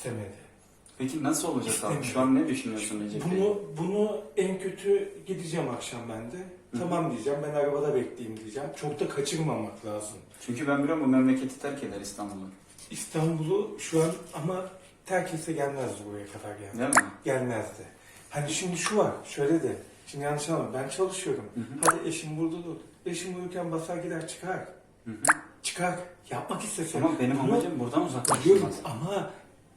istemedi. Peki nasıl olacak abi? İstemiyorum. Şu an ne düşünüyorsun Recep Bey? Bunu bunu en kötü gideceğim akşam ben de. Tamam diyeceğim ben arabada bekleyeyim diyeceğim. Çok da kaçırmamak lazım. Çünkü ben biliyorum bu memleketi terk eder İstanbul'u. İstanbul'u şu an ama terk etse gelmezdi buraya kadar yani. Değil mi? Gelmezdi. Hani şimdi şu var şöyle de. Şimdi yanlış anlama ben çalışıyorum. Hadi eşim burada dur. Eşim uyurken basar gider çıkar. Hı hı. Çıkar. Yapmak istese. Ama benim Bunu- amacım buradan Biliyorum uzaklaştırmak. ama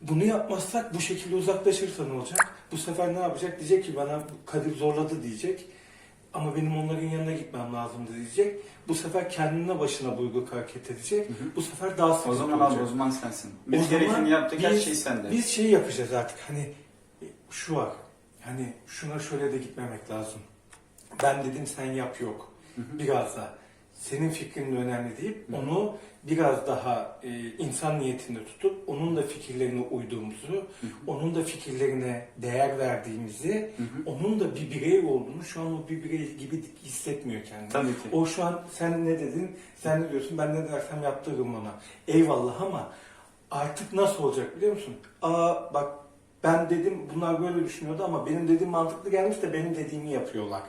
bunu yapmazsak bu şekilde uzaklaşırsa ne olacak? Bu sefer ne yapacak? Diyecek ki bana Kadir zorladı diyecek. Ama benim onların yanına gitmem lazımdı diyecek. Bu sefer kendine başına buyruk hareket edecek. Hı hı. Bu sefer daha sıkıntı O zaman olacak. abi uzman sensin. O Biz zaman gerekeni yaptık her biz- şey sende. Biz şey yapacağız artık hani e, şu var. Hani şuna şöyle de gitmemek lazım. Ben dedim sen yap yok. Hı hı. Biraz da senin fikrin de önemli deyip Hı. onu biraz daha e, insan niyetinde tutup onun da fikirlerine uyduğumuzu, Hı onun da fikirlerine değer verdiğimizi, hı. onun da bir birey olduğunu şu an o bir birey gibi hissetmiyor kendini. Tabii ki. O şu an sen ne dedin, sen ne diyorsun, ben ne dersem yaptırırım ona. Eyvallah ama artık nasıl olacak biliyor musun? Aa bak ben dedim bunlar böyle düşünüyordu ama benim dediğim mantıklı gelmiş de benim dediğimi yapıyorlar.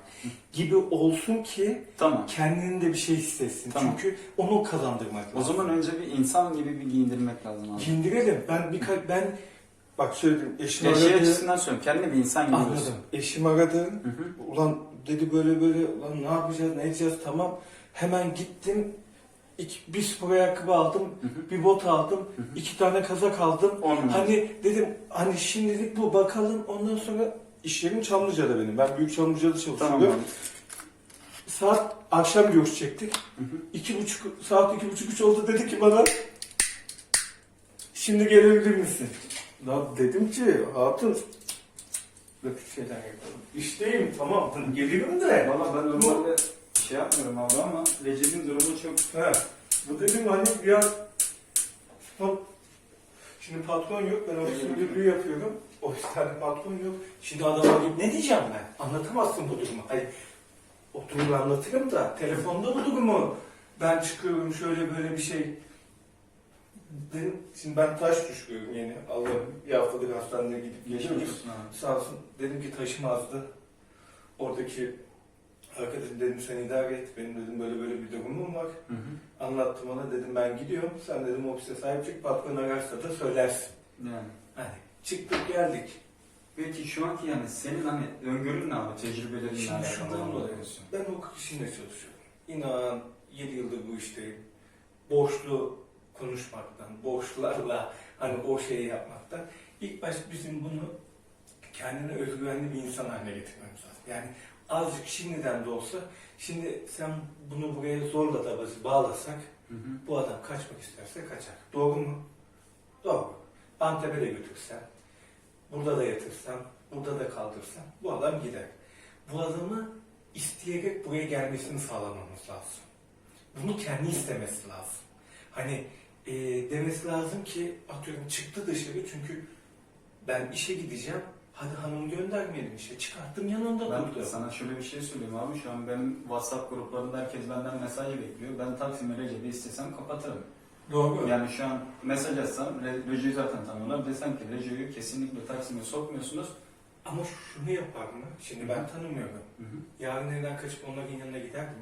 Gibi olsun ki Tamam. kendinin de bir şey hissetsin. Tamam. Çünkü onu kazandırmak O lazım. zaman önce bir insan gibi bir giyindirmek lazım abi. Gindirelim. Ben birkaç ben bak söyledim eşim Ya şey aradı. açısından söylüyorum. Kendine bir insan gibi Anladım. Eşim aradı. Hı hı. Ulan dedi böyle böyle ulan ne yapacağız ne edeceğiz tamam. Hemen gittim. İki, bir spor ayakkabı aldım. Hı hı. Bir bot aldım. Hı hı. iki tane kazak aldım. Numara. Hani dedim hani şimdilik bu bakalım ondan sonra iş yerim Çamlıca'da benim. Ben Büyük Çamlıca'da çalışıyorum. Tamam. Saat akşam görüşecektik. Hı hı. İki buçuk, saat iki buçuk üç oldu dedi ki bana şimdi gelebilir misin? Ya dedim ki hatun böyle şeyler yapalım. İşteyim tamam gelirim de. Valla ben normalde şey yapmıyorum abi ama Recep'in durumu çok... He. Bu dedim hani biraz Hop. Şimdi patron yok ben ofis müdürlüğü yapıyorum. Ofiste patron yok. Şimdi adama gidip ne diyeceğim ben? Anlatamazsın bu durumu. Hayır. Oturur anlatırım da telefonda bu durumu. Ben çıkıyorum şöyle böyle bir şey. Dedim, şimdi ben taş düşüyorum yeni. Allah'ım bir haftadır hastaneye gidip geliyorum. Sağ olsun. Dedim ki taşım azdı. Oradaki arkadaşım dedim sen idare et. Benim dedim böyle böyle bir durumum var. Hı hı. Anlattım ona dedim ben gidiyorum. Sen dedim ofise sahip çık. Patron ararsa da söylersin. Yani. Hani çıktık geldik. Peki şu anki yani senin hani öngörün ne abi? Tecrübelerinle Şimdi alakalı şundan dolayı. Ben hukuk işinde çalışıyorum. İnan 7 yıldır bu işteyim. Borçlu konuşmaktan, borçlarla hani o şeyi yapmaktan. İlk baş bizim bunu kendine özgüvenli bir insan haline getirmemiz lazım. Yani azıcık şimdiden de olsa, şimdi sen bunu buraya zorla da bağlasak, Hı hı. bu adam kaçmak isterse kaçar. Doğru mu? Doğru. Antep'e de götürsen, burada da yatırsan, burada da kaldırsan bu adam gider. Bu adamı isteyerek buraya gelmesini sağlamamız lazım. Bunu kendi istemesi lazım. Hani e, demesi lazım ki atıyorum çıktı dışarı çünkü ben işe gideceğim. Hadi hanım göndermeyelim işe. Çıkarttım yanında Ben durdu. sana şöyle bir şey söyleyeyim abi. Şu an benim WhatsApp gruplarında herkes benden mesaj bekliyor. Ben Taksim'e Recep'i istesem kapatırım. Doğru. Yani şu an mesaj atsam, Re- Recep'i zaten tanıyorlar. Desem ki Recep'i kesinlikle Taksim'e sokmuyorsunuz. Ama şunu yapar mı? Şimdi ben tanımıyorum. Hı hı. Yarın evden kaçıp onların yanına gider mi?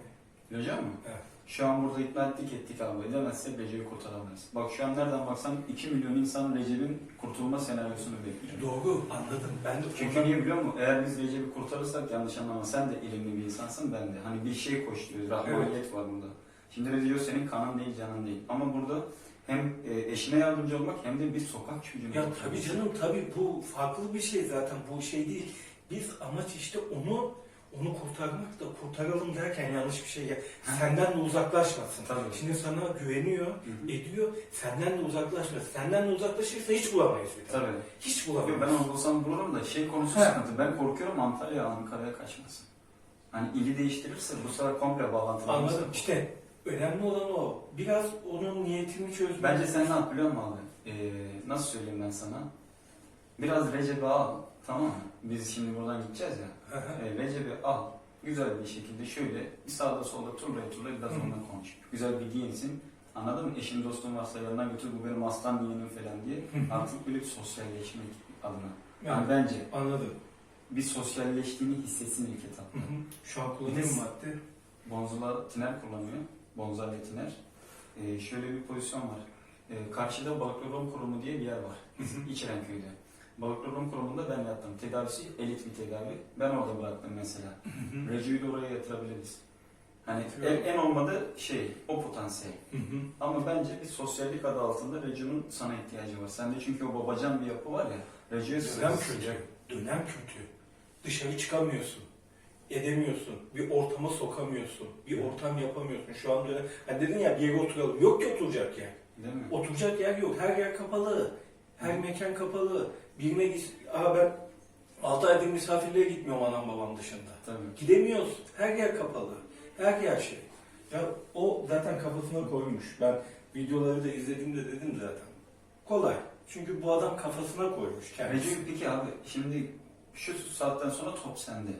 Recep mi? Evet. Şu an burada ikna ettik ettik abi. Edemezsek Recep'i kurtaramayız. Bak şu an nereden baksan 2 milyon insan Recep'in kurtulma senaryosunu bekliyor. Doğru anladım. Ben de Çünkü niye biliyor musun? Eğer biz Recep'i kurtarırsak yanlış anlama sen de ilimli bir insansın ben de. Hani bir şey koşturuyoruz. Rahmaniyet var burada. Şimdi Recep senin kanın değil canın değil. Ama burada hem e, eşine yardımcı olmak hem de bir sokak çocuğuna. Ya tabii canım tabii bu farklı bir şey zaten bu şey değil. Biz amaç işte onu onu kurtarmak da kurtaralım derken yanlış bir şey ya. Senden de uzaklaşmasın. Tabii. Şimdi sana güveniyor, Hı hı. ediyor. Senden de uzaklaşmasın. Senden de uzaklaşırsa hiç bulamayız bir. Tabii. Hiç Yok, bulamayız. ben onu bulsam bulurum da şey konusu He. sıkıntı. Ben korkuyorum Antalya Ankara'ya kaçmasın. Hani ili değiştirirse bu sefer komple bağlantılı. Anladım. İşte önemli olan o. Biraz onun niyetini çözmek. Bence sen ne yap biliyor musun abi? Ee, nasıl söyleyeyim ben sana? Biraz Recep'i al. Tamam mı? Biz şimdi buradan gideceğiz ya. Ee, Recep'i al. Güzel bir şekilde şöyle bir sağda solda turlaya turlaya biraz onunla konuş. Güzel bir giyinsin. Anladın mı? Eşim dostum varsa yanına götür bu benim aslan yeğenim falan diye. Artık böyle bir sosyalleşmek adına. Yani Yani bence anladım. bir sosyalleştiğini hissetsin ilk etapta. hı. Şu an kullanıyorum madde. Bonzola tiner kullanıyor. Bonzai tiner. Ee, şöyle bir pozisyon var. Ee, karşıda Balıklırom Kurumu diye bir yer var. Hı hı. Balıklırom Kurumu'nda ben yattım. Tedavisi elit bir tedavi. Ben orada bıraktım mesela. Rejiyi de oraya yatırabiliriz. Hani en, en olmadı şey, o potansiyel. Hı hı. Ama bence bir sosyallik adı altında Reji'nin sana ihtiyacı var. Sende çünkü o babacan bir yapı var ya. Reji'ye Dönem kötü. Dönem kötü. Dışarı çıkamıyorsun. Edemiyorsun. Bir ortama sokamıyorsun. Bir ortam yapamıyorsun. Şu an dönem... Hani dedin ya bir yere oturalım. Yok ki oturacak yer. Değil mi? Oturacak yer yok. Her yer kapalı. Her mekan kapalı. Birine git... Aa ben 6 aydır misafirliğe gitmiyorum anam babam dışında. Tabii. Gidemiyoruz. Her yer kapalı. Her yer şey. Ya o zaten kafasına koymuş. Ben videoları da izlediğimde dedim zaten. Kolay. Çünkü bu adam kafasına koymuş kendisi. Reji peki abi şimdi şu saatten sonra top sende.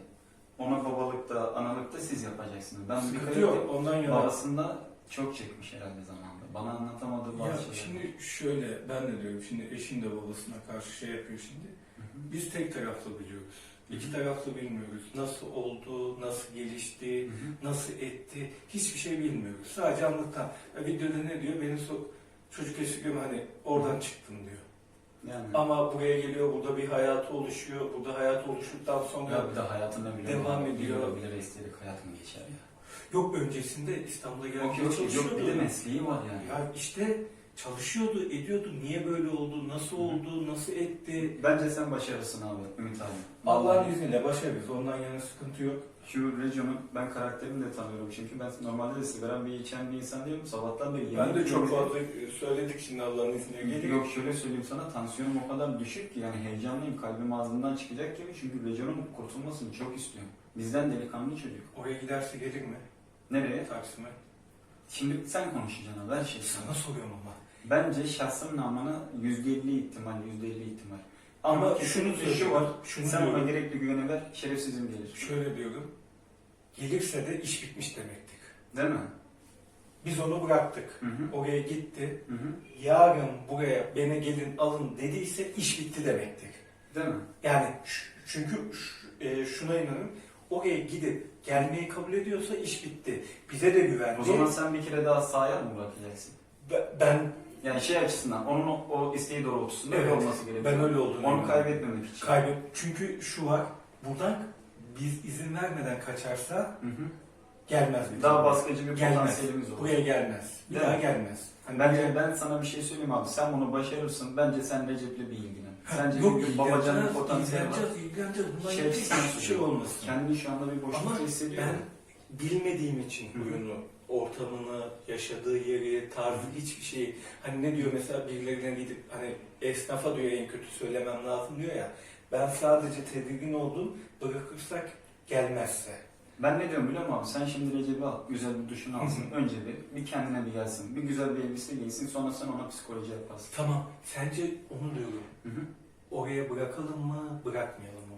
Ona babalıkta, analıkta siz yapacaksınız. Ben bir Sıkıntı kere yok. Ondan yana. babasında çok çekmiş herhalde zamanında. Bana anlatamadığı bazı Ya şeyler. şimdi şöyle ben de diyorum şimdi eşin de babasına karşı şey yapıyor şimdi. Biz tek taraflı biliyoruz. İki taraflı bilmiyoruz. Nasıl oldu, nasıl gelişti, nasıl etti hiçbir şey bilmiyoruz. Sadece anlatan. Ya videoda ne diyor? Benim so çocuk esirgeme hani oradan çıktım diyor. Yani. Ama buraya geliyor, burada bir hayatı oluşuyor. Burada hayat oluştuktan sonra Ya bir de hayatında bile Devam ediyor. Bir bile isteyerek hayat mı geçer ya? Yok öncesinde İstanbul'a geldiğinde yok çalışıyordu. yok bir de mesleği var yani. Ya işte çalışıyordu, ediyordu. Niye böyle oldu, nasıl oldu, nasıl etti? Bence sen başarısın abi Ümit abi. Allah'ın izniyle başarırız. Ondan yana sıkıntı yok. Şu Rejo'nun ben karakterini de tanıyorum çünkü ben normalde de sigaran bir içen bir insan değilim. Sabahtan beri Ben de çok fazla söyledik şimdi Allah'ın izniyle. Geliyor. Yok şöyle söyleyeyim sana tansiyonum o kadar düşük ki yani heyecanlıyım kalbim ağzından çıkacak gibi çünkü Rejo'nun kurtulmasını çok istiyorum. Bizden delikanlı çocuk. Oraya giderse gelir mi? Nereye? Taksim'e. Şimdi sen konuşacaksın abi her şey sana. Soruyorum ama. Bence şahsın namına %50 ihtimal, %50 ihtimal. Ama Ama şunu söylüyorum, şu var, şunu sen diyorum. gerekli güveni ver, şerefsizim gelir. Şöyle diyorum. Gelirse de iş bitmiş demektir. Değil mi? Biz onu bıraktık. Hı hı. Oraya gitti. Hı hı. Yarın buraya beni gelin alın dediyse iş bitti demektir. Değil mi? Yani çünkü e, şuna inanın. Oraya gidip gelmeyi kabul ediyorsa iş bitti. Bize de güvendi. O zaman sen bir kere daha sahaya mı bırakacaksın? Be- ben Yani şey açısından, onun o, o isteği doğrultusunda öyle Evet, olması gerekiyor. ben öyle olduğunu Onu kaybetmemek için. kaybet. Çünkü şu var. Buradan biz izin vermeden kaçarsa Hı hı. gelmez. bize. Daha baskıcı bir Gelmez. potansiyelimiz olur. Buraya gelmez. Bir Değil daha mi? gelmez. Hani Bence ben sana bir şey söyleyeyim abi. Sen bunu başarırsın. Bence sen Recep'le bir ilgilen. Sence Yok, çünkü babacanın potansiyeli var. ilgileneceğiz, ilgileneceğiz. Bundan Şey, hiçbir şey olmasın. Kendini şu anda bir boşlukta Ama hissediyor. ben bilmediğim için Hı hı. huyunu, ortamını, yaşadığı yeri, tarzı hiçbir şeyi hani ne diyor mesela birilerine gidip hani esnafa diyor en kötü söylemem lazım diyor ya. Ben sadece tedirgin oldum. Bırakırsak gelmezse. Ben ne diyorum biliyor musun abi? Sen şimdi Recep'i al, güzel bir duşunu alsın. Önce bir, bir kendine bir gelsin. Bir güzel bir elbise giysin. Sonra sen ona psikoloji yaparsın. Tamam. Sence onu diyorum. Hı hı. Oraya bırakalım mı, bırakmayalım mı?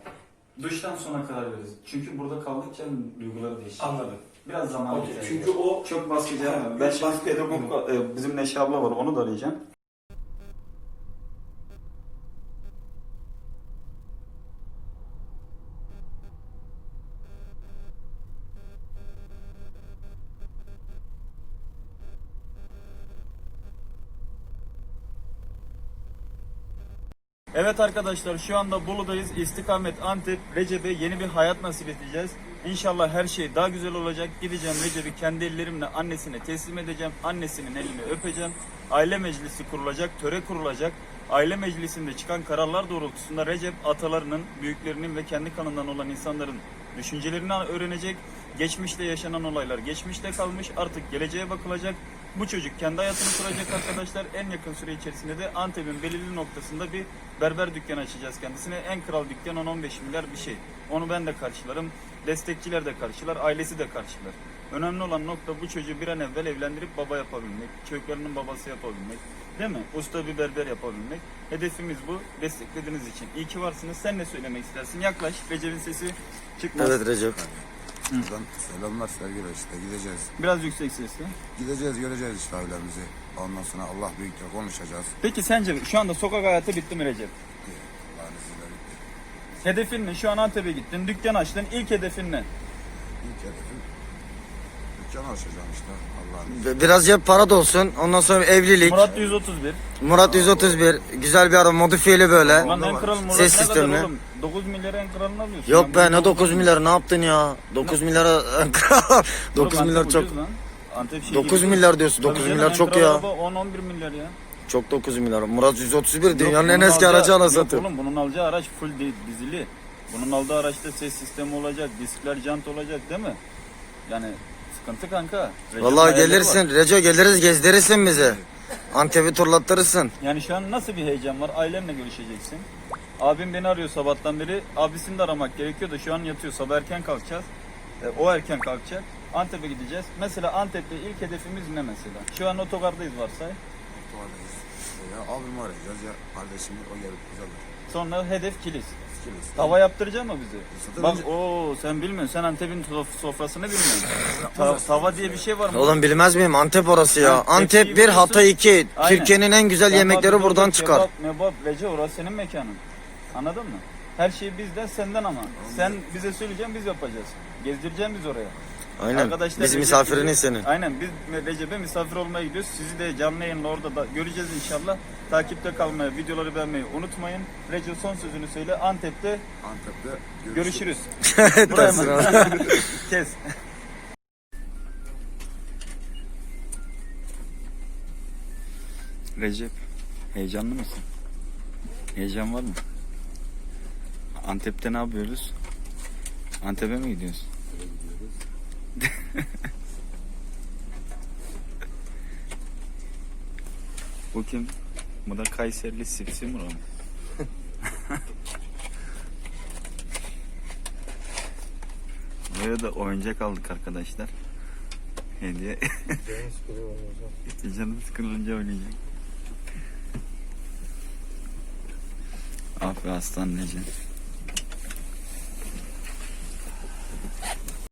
Duştan sonra karar veririz. Çünkü burada kaldıkça duyguları değişir. Anladım. Biraz zaman Okey, Çünkü o çok baskıcı Ha, yapma. Ben şimdi baskı pedagog, e, bizim Neşe abla var. Onu da arayacağım. Evet arkadaşlar şu anda Bolu'dayız. İstikamet Antep Recep'e yeni bir hayat nasip edeceğiz. İnşallah her şey daha güzel olacak. Gideceğim Recep'i kendi ellerimle annesine teslim edeceğim. Annesinin elini öpeceğim. Aile meclisi kurulacak, töre kurulacak. Aile meclisinde çıkan kararlar doğrultusunda Recep atalarının, büyüklerinin ve kendi kanından olan insanların düşüncelerini öğrenecek. Geçmişte yaşanan olaylar geçmişte kalmış. Artık geleceğe bakılacak. Bu çocuk kendi hayatını kuracak arkadaşlar. En yakın süre içerisinde de Antep'in belirli noktasında bir berber dükkanı açacağız kendisine. En kral dükkan 10-15 milyar bir şey. Onu ben de karşılarım. Destekçiler de karşılar, ailesi de karşılar. Önemli olan nokta bu çocuğu bir an evvel evlendirip baba yapabilmek. Çocuklarının babası yapabilmek. Değil mi? Usta bir berber yapabilmek. Hedefimiz bu. Desteklediğiniz için. İyi ki varsınız. Sen ne söylemek istersin? Yaklaş. Recep'in sesi çıkmaz. Evet Recep. Buradan selamlar sevgiler işte gideceğiz. Biraz yüksek sesle. Gideceğiz göreceğiz işte ailemizi. Ondan sonra Allah büyüktür konuşacağız. Peki sence şu anda sokak hayatı bitti mi Recep? Allah'ın izniyle bitti. Hedefin ne? Şu an Antep'e gittin, dükkan açtın. İlk hedefin ne? İlk hedefim dükkan açacağım işte Allah'ın izniyle. Biraz cep para da olsun. Ondan sonra evlilik. Murat, Murat 131. 131. Güzel bir araba modifiyeli böyle. Lan en kral Murat Ses ne kadar sistemi. oğlum? 9 milyara en kralını alıyorsun. Yok be ne 9 milyar ne yaptın ya? 9 milyara 9 Oğlum milyar çok. Antep şey 9 gibi. milyar diyorsun. Tabii 9 canım, milyar çok ya. araba 10-11 milyar ya. Çok 9 milyar. Murat 131 dünyanın en bunun eski alacağı- aracı yok anasını. Oğlum bunun alacağı araç full di- dizili. Bunun aldığı araçta ses sistemi olacak, diskler jant olacak değil mi? Yani sıkıntı kanka. Recep Vallahi hayalleri gelirsin. var. Reco geliriz gezdirirsin bizi. Antep'i turlattırırsın. Yani şu an nasıl bir heyecan var? Ailenle görüşeceksin. Abim beni arıyor sabahtan beri. Abisini de aramak gerekiyor da şu an yatıyor. Sabah erken kalkacağız. E, o erken kalkacak. Antep'e gideceğiz. Mesela Antep'te ilk hedefimiz ne mesela? Şu an otogardayız varsay. Tuvaledeyiz. İşte ya abimi arayacağız ya kardeşimi o gelip bize alır. Sonra hedef kilis. Tava yaptıracak mı bizi? Bak o sen bilmiyorsun. Sen Antep'in sof- sofrasını bilmiyorsun. Ta- tava diye bir şey var mı? Oğlum bilmez miyim Antep orası ya. Antep tepsiyi 1 Hatay 2. Aynen. Türkiye'nin en güzel Kebap, yemekleri buradan kebap, çıkar. Mebap, Recep orası senin mekanın. Anladın mı? Her şey bizden senden ama. Sen bize söyleyeceksin biz yapacağız. Gezdireceğim biz oraya. Aynen. Arkadaşlar Biz Recep misafiriniz bizi- senin. Aynen biz Recep'e misafir olmaya gidiyoruz. Sizi de canlı yayınla orada da göreceğiz inşallah. Takipte kalmayı, videoları beğenmeyi unutmayın. Recep son sözünü söyle. Antep'te Antep'te görüşürüz. Buraya mı? Kes. Recep, heyecanlı mısın? Heyecan var mı? Antep'te ne yapıyoruz? Antep'e mi gidiyoruz? Bu kim? Bu da Kayserili Sipsi Murat. Buraya da oyuncak aldık arkadaşlar. Hediye. Canım sıkılınca oynayacak. Ah be aslan Necen.